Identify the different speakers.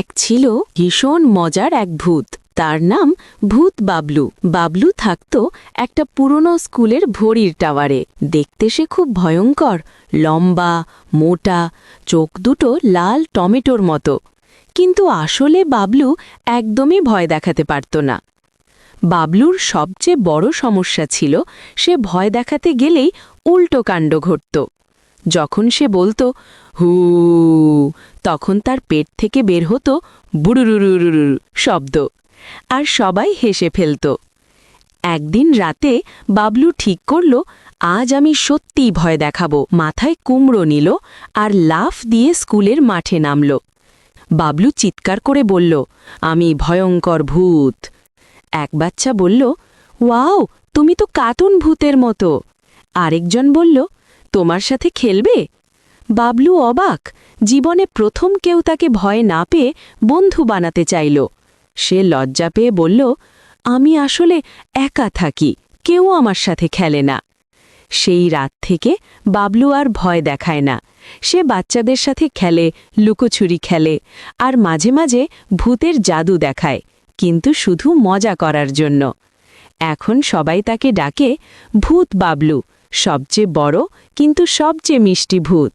Speaker 1: এক ছিল ভীষণ মজার এক ভূত। তার নাম ভূত বাবলু। বাবলু থাকত একটা পুরনো স্কুলের ভরির টাওয়ারে। দেখতে সে খুব ভয়ঙ্কর, লম্বা, মোটা, চোখ দুটো লাল টমেটোর মতো। কিন্তু আসলে বাবলু একদমই ভয় দেখাতে পারত না। বাবলুর সবচেয়ে বড় সমস্যা ছিল, সে ভয় দেখাতে গেলেই উল্টো কাণ্ড ঘটত। যখন সে বলতো হু তখন তার পেট থেকে বের হতো বুড়ুরুরুরুরু শব্দ আর সবাই হেসে ফেলত একদিন রাতে বাবলু ঠিক করল আজ আমি সত্যিই ভয় দেখাবো মাথায় কুমড়ো নিল আর লাফ দিয়ে স্কুলের মাঠে নামল বাবলু চিৎকার করে বলল আমি ভয়ঙ্কর ভূত এক বাচ্চা বলল ওয়াও তুমি তো কার্টুন ভূতের মতো আরেকজন বলল তোমার সাথে খেলবে? বাবলু অবাক, জীবনে প্রথম কেউ তাকে ভয় না পেয়ে বন্ধু বানাতে চাইল। সে লজ্জা পেয়ে বলল, আমি আসলে একা থাকি, কেউ আমার সাথে খেলে না। সেই রাত থেকে বাবলু আর ভয় দেখায় না। সে বাচ্চাদের সাথে খেলে লুকোছুরি খেলে, আর মাঝে মাঝে ভূতের জাদু দেখায়, কিন্তু শুধু মজা করার জন্য। এখন সবাই তাকে ডাকে, ভূত বাবলু সবচেয়ে বড় কিন্তু সবচেয়ে মিষ্টি ভূত।